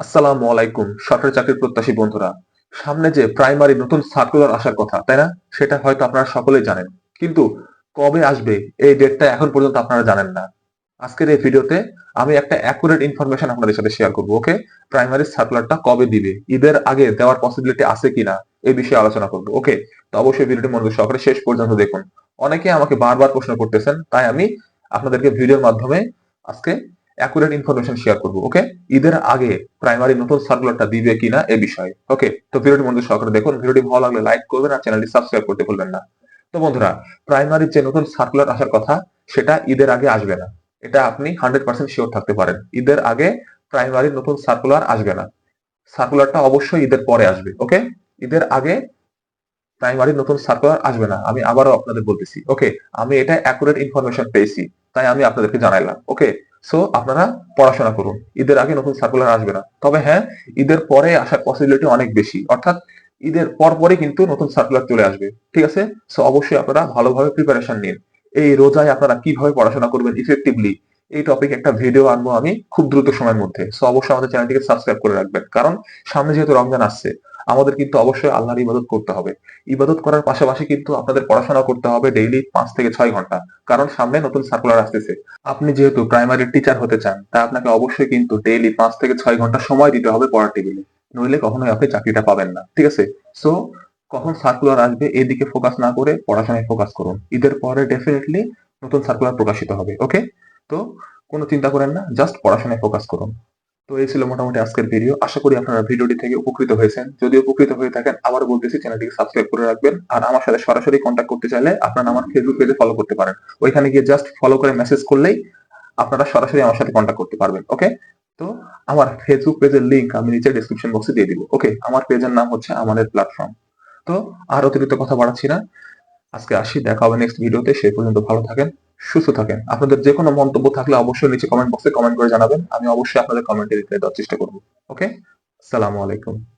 আসসালামু আলাইকুম, সরকারি চাকরির প্রত্যাশী বন্ধুরা। সামনে যে প্রাইমারি নতুন সার্কুলার আসার কথা, তাই না? সেটা হয়তো আপনারা সকলেই জানেন। কিন্তু কবে আসবে, এই ডেটটা এখন পর্যন্ত আপনারা জানেন না। আজকের এই ভিডিওতে আমি একটা অ্যাকুরেট ইনফরমেশন আপনাদের সাথে শেয়ার করব ওকে প্রাইমারি সার্কুলারটা কবে দিবে, ঈদের আগে দেওয়ার পসিবিলিটি আছে কিনা, এই বিষয়ে আলোচনা করব ওকে তো অবশ্যই ভিডিওটি মনোযোগ সহকারে শেষ পর্যন্ত দেখুন। অনেকে আমাকে বারবার প্রশ্ন করতেছেন, তাই আমি আপনাদেরকে ভিডিওর মাধ্যমে আজকে অ্যাকুরেট ইনফরমেশন শেয়ার করব ওকে ঈদের আগে প্রাইমারি নতুন সার্কুলারটা দিবে কিনা এ বিষয়ে ওকে তো ভিডিওটি মনোযোগ সহকারে দেখুন, ভিডিওটি ভালো লাগলে লাইক করবেন আর চ্যানেলটি সাবস্ক্রাইব করতে ভুলবেন না। তো বন্ধুরা প্রাইমারির যে নতুন সার্কুলার আসার কথা, সেটা ঈদের আগে আসবে না। এটা আপনি হান্ড্রেড পার্সেন্ট শিওর থাকতে পারেন। ঈদের আগে প্রাইমারির নতুন সার্কুলার আসবে না। সার্কুলারটা অবশ্যই ঈদের পরে আসবে ওকে ঈদের আগে প্রাইমারির নতুন সার্কুলার আসবে না, আমি আবারও আপনাদের বলতেছি ওকে আমি এটা অ্যাকুরেট ইনফরমেশন পেয়েছি, তাই আমি আপনাদেরকে জানাইলাম ওকে সো আপনারা পড়াশোনা করুন। ঈদের আগে নতুন সার্কুলার আসবে না। তবে হ্যাঁ ঈদের পরে আসার পসিবিলিটি অনেক বেশি। অর্থাৎ ঈদের পর পরে কিন্তু নতুন সার্কুলার চলে আসবে। ঠিক আছে? সো অবশ্যই আপনারা ভালোভাবে প্রিপারেশন নিন। এই রোজায় আপনারা কীভাবে পড়াশোনা করবেন ইফেক্টিভলি এই টপিক একটা ভিডিও আনব আমি খুব দ্রুত সময়ের মধ্যে। সো অবশ্যই আমাদের চ্যানেলটিকে সাবস্ক্রাইব করে রাখবেন। কারণ, সামনে যেহেতু রমজান আসছে আমাদের কিন্তু অবশ্যই আল্লাহর ইবাদত করতে হবে। ইবাদত করার পাশাপাশি কিন্তু আপনাদের পড়াশোনা করতে হবে ডেইলি পাঁচ থেকে ছয় ঘণ্টা। কারণ সামনে নতুন সার্কুলার আসতেছে। আপনি যেহেতু প্রাইমারি টিচার হতে চান, তা আপনাকে অবশ্যই কিন্তু ডেইলি পাঁচ থেকে ছয় ঘণ্টা সময় দিতে হবে পড়ার টেবিলে নইলে কখনোই আপনি চাকরিটা পাবেন না, ঠিক আছে? সো কখন সার্কুলার আসবে এদিকে ফোকাস না করে পড়াশোনায় ফোকাস করুন। ঈদের পরে ডেফিনেটলি নতুন সার্কুলার প্রকাশিত হবে ওকে তো কোনো চিন্তা করেন না জাস্ট পড়াশোনায় ফোকাস করুন। তো এই ছিল মোটামুটি আজকের ভিডিও আশা করি আপনারা ভিডিওটি থেকে উপকৃত হয়েছেন। যদি উপকৃত হয়ে থাকেন আবার বলতেছি চ্যানেলটিকে সাবস্ক্রাইব করে রাখবেন। আর আমার সাথে সরাসরি কন্ট্যাক্ট করতে চাইলে আপনারা আমার ফেসবুক পেজে ফলো করতে পারেন। ওইখানে গিয়ে জাস্ট ফলো করে মেসেজ করলেই আপনারা সরাসরি আমার সাথে কন্ট্যাক্ট করতে পারবেন ওকে তো আমার ফেসবুক পেজের লিঙ্ক আমি নিচে ডিসক্রিপশন বক্সে দিয়ে দিব ওকে আমার পেজের নাম হচ্ছে আমাদের প্ল্যাটফর্ম তো আর অতিরিক্ত কথা বাড়াচ্ছি না। আজকে আসি, দেখা হবে নেক্সট ভিডিওতে সেই পর্যন্ত ভালো থাকেন। সুস্থ থাকেন। আপনাদের যে কোনো মন্তব্য থাকলে অবশ্যই নিচে কমেন্ট বক্সে কমেন্ট করে জানাবেন। আমি অবশ্যই আপনাদের কমেন্টে রিপ্লাই দেওয়ার চেষ্টা করব। ওকে আসসালামু আলাইকুম।